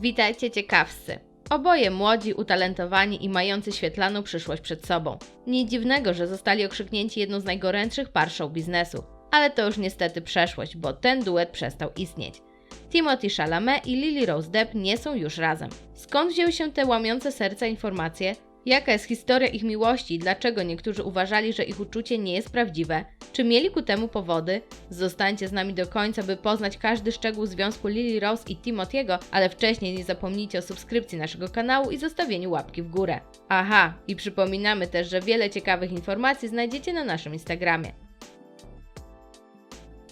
Witajcie ciekawscy. Oboje młodzi, utalentowani i mający świetlaną przyszłość przed sobą. Nic dziwnego, że zostali okrzyknięci jedną z najgorętszych par show biznesu. Ale to już niestety przeszłość, bo ten duet przestał istnieć. Timothy Chalamet i Lily Rose Depp nie są już razem. Skąd wzięły się te łamiące serca informacje? Jaka jest historia ich miłości i dlaczego niektórzy uważali, że ich uczucie nie jest prawdziwe? Czy mieli ku temu powody? Zostańcie z nami do końca, by poznać każdy szczegół związku Lily Rose i Timothy'ego, ale wcześniej nie zapomnijcie o subskrypcji naszego kanału i zostawieniu łapki w górę. Aha, i przypominamy też, że wiele ciekawych informacji znajdziecie na naszym Instagramie.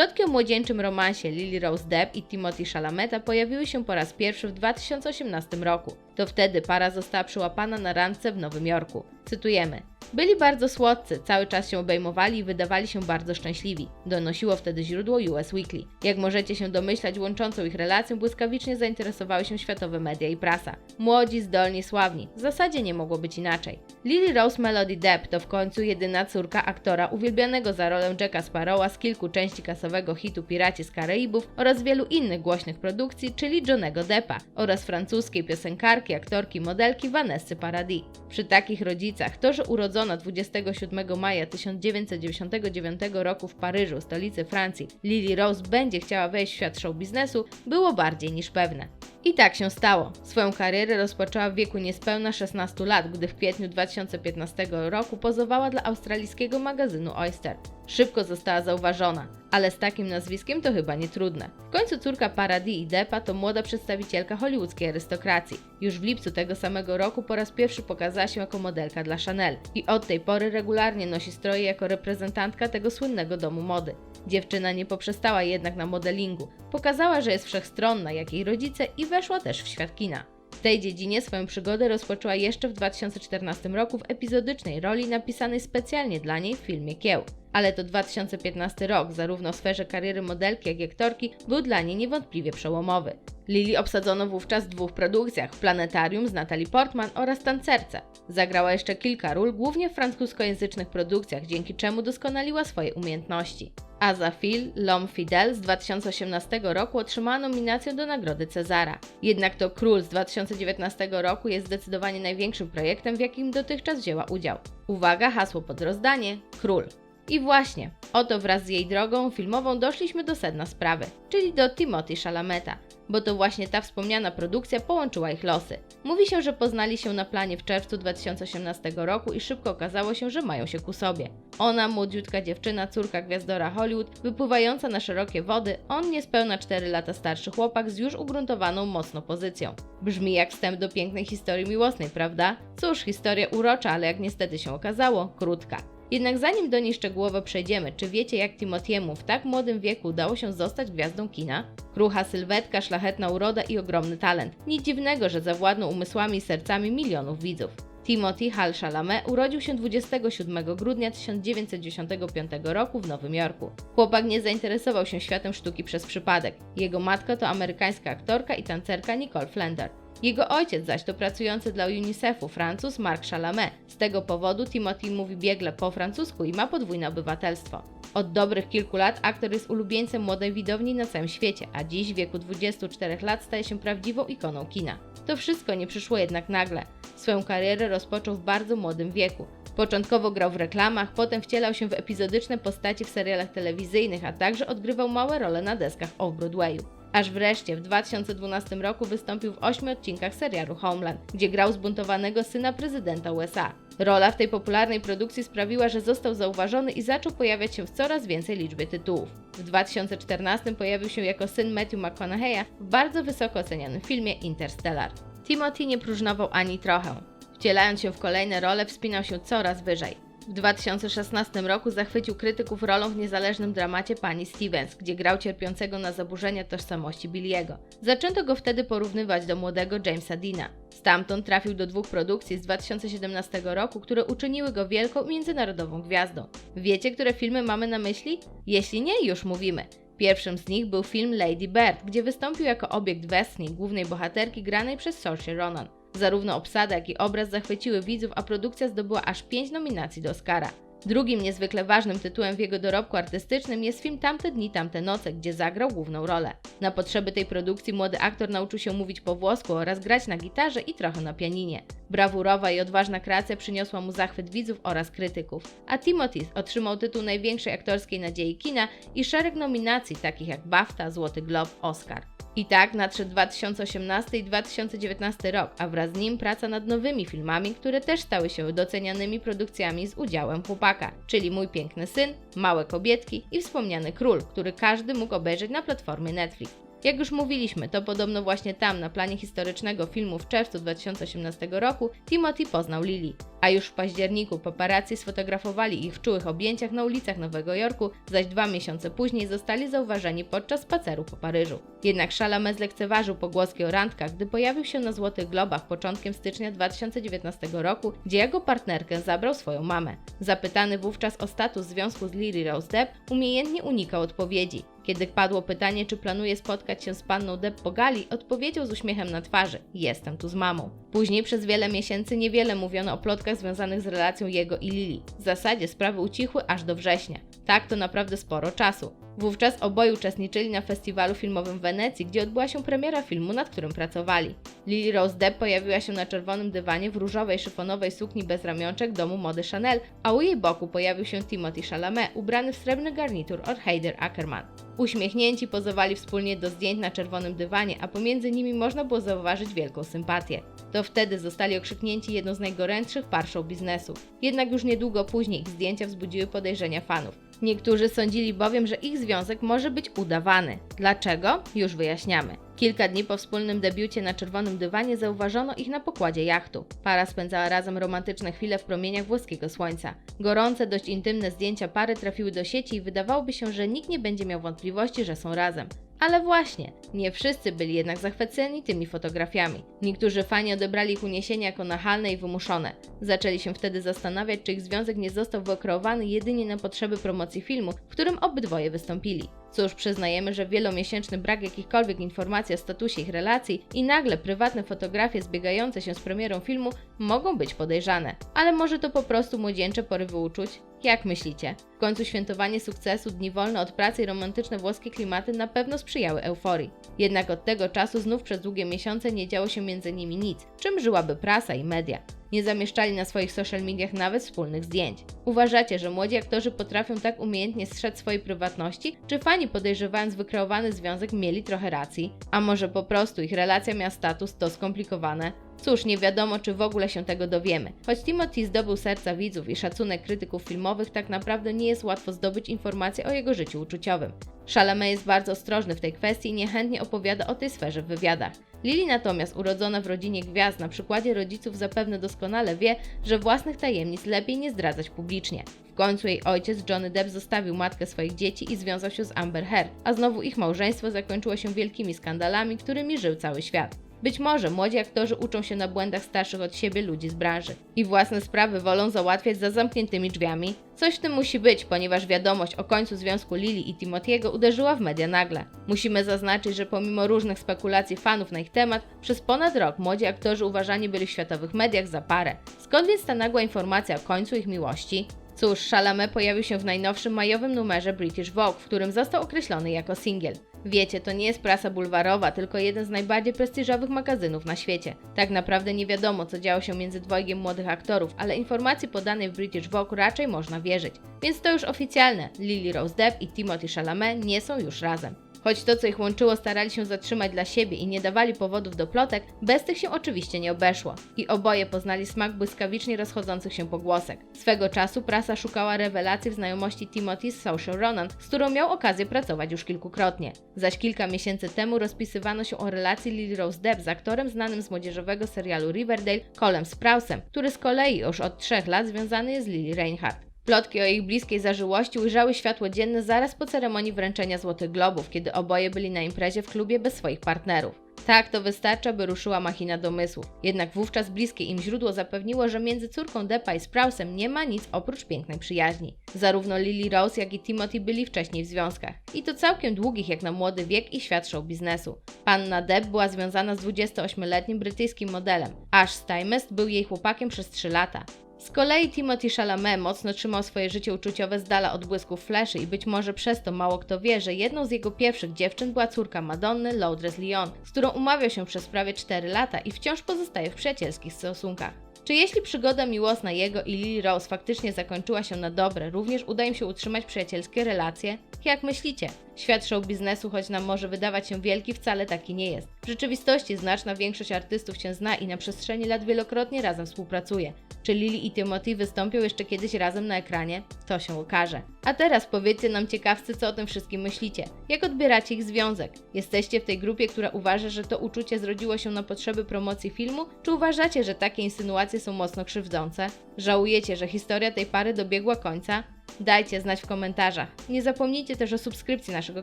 Plotki o młodzieńczym romansie Lily Rose Depp i Timothy Chalameta pojawiły się po raz pierwszy w 2018 roku. To wtedy para została przyłapana na randce w Nowym Jorku. Cytujemy. Byli bardzo słodcy, cały czas się obejmowali i wydawali się bardzo szczęśliwi, donosiło wtedy źródło US Weekly. Jak możecie się domyślać, łączącą ich relację błyskawicznie zainteresowały się światowe media i prasa. Młodzi, zdolni, sławni. W zasadzie nie mogło być inaczej. Lily Rose Melody Depp to w końcu jedyna córka aktora uwielbianego za rolę Jacka Sparrowa z kilku części kasowego hitu Piraci z Karaibów oraz wielu innych głośnych produkcji, czyli Johnego Deppa oraz francuskiej piosenkarki, aktorki, modelki Vanessy Paradis. Przy takich rodzicach to, że urodzona 27 maja 1999 roku w Paryżu, stolicy Francji, Lily Rose będzie chciała wejść w świat show biznesu, było bardziej niż pewne. I tak się stało. Swoją karierę rozpoczęła w wieku niespełna 16 lat, gdy w kwietniu 2015 roku pozowała dla australijskiego magazynu Oyster. Szybko została zauważona, ale z takim nazwiskiem to chyba nie trudne. W końcu córka Paradis i Deppa to młoda przedstawicielka hollywoodzkiej arystokracji. Już w lipcu tego samego roku po raz pierwszy pokazała się jako modelka dla Chanel i od tej pory regularnie nosi stroje jako reprezentantka tego słynnego domu mody. Dziewczyna nie poprzestała jednak na modelingu. Pokazała, że jest wszechstronna jak jej rodzice i weszła też w świat kina. W tej dziedzinie swoją przygodę rozpoczęła jeszcze w 2014 roku w epizodycznej roli napisanej specjalnie dla niej w filmie Kieł. Ale to 2015 rok, zarówno w sferze kariery modelki, jak i aktorki, był dla niej niewątpliwie przełomowy. Lily obsadzono wówczas w dwóch produkcjach: Planetarium z Natalie Portman oraz Tancerce. Zagrała jeszcze kilka ról, głównie w francuskojęzycznych produkcjach, dzięki czemu doskonaliła swoje umiejętności. A za film L'Homme Fidel z 2018 roku otrzymała nominację do Nagrody Cezara. Jednak to Król z 2019 roku jest zdecydowanie największym projektem, w jakim dotychczas wzięła udział. Uwaga, hasło pod rozdanie: Król. I właśnie, oto wraz z jej drogą filmową doszliśmy do sedna sprawy, czyli do Timothy Chalameta, bo to właśnie ta wspomniana produkcja połączyła ich losy. Mówi się, że poznali się na planie w czerwcu 2018 roku i szybko okazało się, że mają się ku sobie. Ona, młodziutka dziewczyna, córka gwiazdora Hollywood, wypływająca na szerokie wody, on niespełna 4 lata starszy chłopak z już ugruntowaną mocno pozycją. Brzmi jak wstęp do pięknej historii miłosnej, prawda? Cóż, historia urocza, ale jak niestety się okazało, krótka. Jednak zanim do niej szczegółowo przejdziemy, czy wiecie jak Timothy'emu w tak młodym wieku udało się zostać gwiazdą kina? Krucha sylwetka, szlachetna uroda i ogromny talent. Nic dziwnego, że zawładnął umysłami i sercami milionów widzów. Timothy Hal Chalamet urodził się 27 grudnia 1995 roku w Nowym Jorku. Chłopak nie zainteresował się światem sztuki przez przypadek. Jego matka to amerykańska aktorka i tancerka Nicole Flender. Jego ojciec zaś to pracujący dla UNICEF-u Francuz Marc Chalamet. Z tego powodu Timothy mówi biegle po francusku i ma podwójne obywatelstwo. Od dobrych kilku lat aktor jest ulubieńcem młodej widowni na całym świecie, a dziś w wieku 24 lat staje się prawdziwą ikoną kina. To wszystko nie przyszło jednak nagle. Swoją karierę rozpoczął w bardzo młodym wieku. Początkowo grał w reklamach, potem wcielał się w epizodyczne postaci w serialach telewizyjnych, a także odgrywał małe role na deskach off-Broadwayu. Aż wreszcie w 2012 roku wystąpił w ośmiu odcinkach serialu Homeland, gdzie grał zbuntowanego syna prezydenta USA. Rola w tej popularnej produkcji sprawiła, że został zauważony i zaczął pojawiać się w coraz więcej liczbie tytułów. W 2014 pojawił się jako syn Matthew McConaughey'a w bardzo wysoko ocenianym filmie Interstellar. Timothy nie próżnował ani trochę. Wcielając się w kolejne role, wspinał się coraz wyżej. W 2016 roku zachwycił krytyków rolą w niezależnym dramacie Pani Stevens, gdzie grał cierpiącego na zaburzenia tożsamości Billiego. Zaczęto go wtedy porównywać do młodego Jamesa Dina. Stamtąd trafił do dwóch produkcji z 2017 roku, które uczyniły go wielką międzynarodową gwiazdą. Wiecie, które filmy mamy na myśli? Jeśli nie, już mówimy. Pierwszym z nich był film Lady Bird, gdzie wystąpił jako obiekt westchnień głównej bohaterki granej przez Saoirse Ronan. Zarówno obsada, jak i obraz zachwyciły widzów, a produkcja zdobyła aż 5 nominacji do Oscara. Drugim niezwykle ważnym tytułem w jego dorobku artystycznym jest film Tamte dni, tamte noce, gdzie zagrał główną rolę. Na potrzeby tej produkcji młody aktor nauczył się mówić po włosku oraz grać na gitarze i trochę na pianinie. Brawurowa i odważna kreacja przyniosła mu zachwyt widzów oraz krytyków, a Timothy otrzymał tytuł największej aktorskiej nadziei kina i szereg nominacji takich jak BAFTA, Złoty Glob, Oscar. I tak nadszedł 2018 i 2019 rok, a wraz z nim praca nad nowymi filmami, które też stały się docenianymi produkcjami z udziałem chłopaka, czyli Mój Piękny Syn, Małe Kobietki i Wspomniany Król, który każdy mógł obejrzeć na platformie Netflix. Jak już mówiliśmy, to podobno właśnie tam, na planie historycznego filmu w czerwcu 2018 roku, Timothy poznał Lily. A już w październiku paparazzi sfotografowali ich w czułych objęciach na ulicach Nowego Jorku, zaś dwa miesiące później zostali zauważeni podczas spaceru po Paryżu. Jednak Chalamet zlekceważył pogłoski o randkach, gdy pojawił się na Złotych Globach początkiem stycznia 2019 roku, gdzie jego partnerkę zabrał swoją mamę. Zapytany wówczas o status związku z Lily Rose Depp, umiejętnie unikał odpowiedzi. Kiedy padło pytanie, czy planuje spotkać się z panną Depp po gali, odpowiedział z uśmiechem na twarzy: Jestem tu z mamą. Później przez wiele miesięcy niewiele mówiono o plotkach związanych z relacją jego i Lili. W zasadzie sprawy ucichły aż do września. Tak to naprawdę sporo czasu. Wówczas oboje uczestniczyli na festiwalu filmowym w Wenecji, gdzie odbyła się premiera filmu, nad którym pracowali. Lily Rose Depp pojawiła się na czerwonym dywanie w różowej szyfonowej sukni bez ramionczek domu mody Chanel, a u jej boku pojawił się Timothy Chalamet, ubrany w srebrny garnitur od Heider Ackerman. Uśmiechnięci pozowali wspólnie do zdjęć na czerwonym dywanie, a pomiędzy nimi można było zauważyć wielką sympatię. To wtedy zostali okrzyknięci jedną z najgorętszych par biznesu. Jednak już niedługo później ich zdjęcia wzbudziły podejrzenia fanów. Niektórzy sądzili bowiem, że ich związek może być udawany. Dlaczego? Już wyjaśniamy. Kilka dni po wspólnym debiucie na czerwonym dywanie zauważono ich na pokładzie jachtu. Para spędzała razem romantyczne chwile w promieniach włoskiego słońca. Gorące, dość intymne zdjęcia pary trafiły do sieci i wydawałoby się, że nikt nie będzie miał wątpliwości, że są razem. Ale właśnie, nie wszyscy byli jednak zachwyceni tymi fotografiami. Niektórzy fani odebrali ich uniesienia jako nachalne i wymuszone. Zaczęli się wtedy zastanawiać, czy ich związek nie został wykreowany jedynie na potrzeby promocji filmu, w którym obydwoje wystąpili. Cóż, przyznajemy, że wielomiesięczny brak jakichkolwiek informacji o statusie ich relacji i nagle prywatne fotografie zbiegające się z premierą filmu mogą być podejrzane. Ale może to po prostu młodzieńcze porywy uczuć? Jak myślicie? W końcu świętowanie sukcesu, dni wolne od pracy i romantyczne włoskie klimaty na pewno sprzyjały euforii. Jednak od tego czasu znów przez długie miesiące nie działo się między nimi nic, czym żyłaby prasa i media. Nie zamieszczali na swoich social mediach nawet wspólnych zdjęć. Uważacie, że młodzi aktorzy potrafią tak umiejętnie strzec swojej prywatności? Czy fani podejrzewając wykreowany związek mieli trochę racji? A może po prostu ich relacja miała status to skomplikowane? Cóż, nie wiadomo, czy w ogóle się tego dowiemy. Choć Timothy zdobył serca widzów i szacunek krytyków filmowych, tak naprawdę nie jest łatwo zdobyć informacje o jego życiu uczuciowym. Chalamet jest bardzo ostrożny w tej kwestii i niechętnie opowiada o tej sferze w wywiadach. Lily natomiast, urodzona w rodzinie gwiazd, na przykładzie rodziców zapewne doskonale wie, że własnych tajemnic lepiej nie zdradzać publicznie. W końcu jej ojciec, Johnny Depp, zostawił matkę swoich dzieci i związał się z Amber Heard, a znowu ich małżeństwo zakończyło się wielkimi skandalami, którymi żył cały świat. Być może młodzi aktorzy uczą się na błędach starszych od siebie ludzi z branży i własne sprawy wolą załatwiać za zamkniętymi drzwiami. Coś w tym musi być, ponieważ wiadomość o końcu związku Lily i Timothy'ego uderzyła w media nagle. Musimy zaznaczyć, że pomimo różnych spekulacji fanów na ich temat, przez ponad rok młodzi aktorzy uważani byli w światowych mediach za parę. Skąd więc ta nagła informacja o końcu ich miłości? Cóż, Chalamet pojawił się w najnowszym majowym numerze British Vogue, w którym został określony jako singiel. Wiecie, to nie jest prasa bulwarowa, tylko jeden z najbardziej prestiżowych magazynów na świecie. Tak naprawdę nie wiadomo, co działo się między dwojgiem młodych aktorów, ale informacji podanej w British Vogue raczej można wierzyć. Więc to już oficjalne, Lily Rose Depp i Timothy Chalamet nie są już razem. Choć to, co ich łączyło, starali się zatrzymać dla siebie i nie dawali powodów do plotek, bez tych się oczywiście nie obeszło. I oboje poznali smak błyskawicznie rozchodzących się pogłosek. Swego czasu prasa szukała rewelacji w znajomości Timothy z Social Ronan, z którą miał okazję pracować już kilkukrotnie. Zaś kilka miesięcy temu rozpisywano się o relacji Lily Rose Depp z aktorem znanym z młodzieżowego serialu Riverdale, Colem Sprousem, który z kolei już od trzech lat związany jest z Lily Reinhardt. Plotki o ich bliskiej zażyłości ujrzały światło dzienne zaraz po ceremonii wręczenia Złotych Globów, kiedy oboje byli na imprezie w klubie bez swoich partnerów. Tak, to wystarcza, by ruszyła machina domysłów. Jednak wówczas bliskie im źródło zapewniło, że między córką Deppa i Sprousem nie ma nic oprócz pięknej przyjaźni. Zarówno Lily Rose, jak i Timothy byli wcześniej w związkach. I to całkiem długich jak na młody wiek i świat show biznesu. Panna Depp była związana z 28-letnim brytyjskim modelem. Ash Stymest był jej chłopakiem przez 3 lata. Z kolei Timothy Chalamet mocno trzymał swoje życie uczuciowe z dala od błysków fleszy i być może przez to mało kto wie, że jedną z jego pierwszych dziewczyn była córka Madonny, Laudress Lyon, z którą umawiał się przez prawie 4 lata i wciąż pozostaje w przyjacielskich stosunkach. Czy jeśli przygoda miłosna jego i Lily Rose faktycznie zakończyła się na dobre, również uda im się utrzymać przyjacielskie relacje? Jak myślicie? Świat show biznesu, choć nam może wydawać się wielki, wcale taki nie jest. W rzeczywistości znaczna większość artystów się zna i na przestrzeni lat wielokrotnie razem współpracuje. Czy Lily i Timothy wystąpią jeszcze kiedyś razem na ekranie? To się okaże. A teraz powiedzcie nam ciekawcy, co o tym wszystkim myślicie. Jak odbieracie ich związek? Jesteście w tej grupie, która uważa, że to uczucie zrodziło się na potrzeby promocji filmu? Czy uważacie, że takie insynuacje są mocno krzywdzące? Żałujecie, że historia tej pary dobiegła końca? Dajcie znać w komentarzach. Nie zapomnijcie też o subskrypcji naszego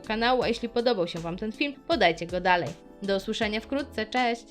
kanału, a jeśli podobał się Wam ten film, podajcie go dalej. Do usłyszenia wkrótce, cześć!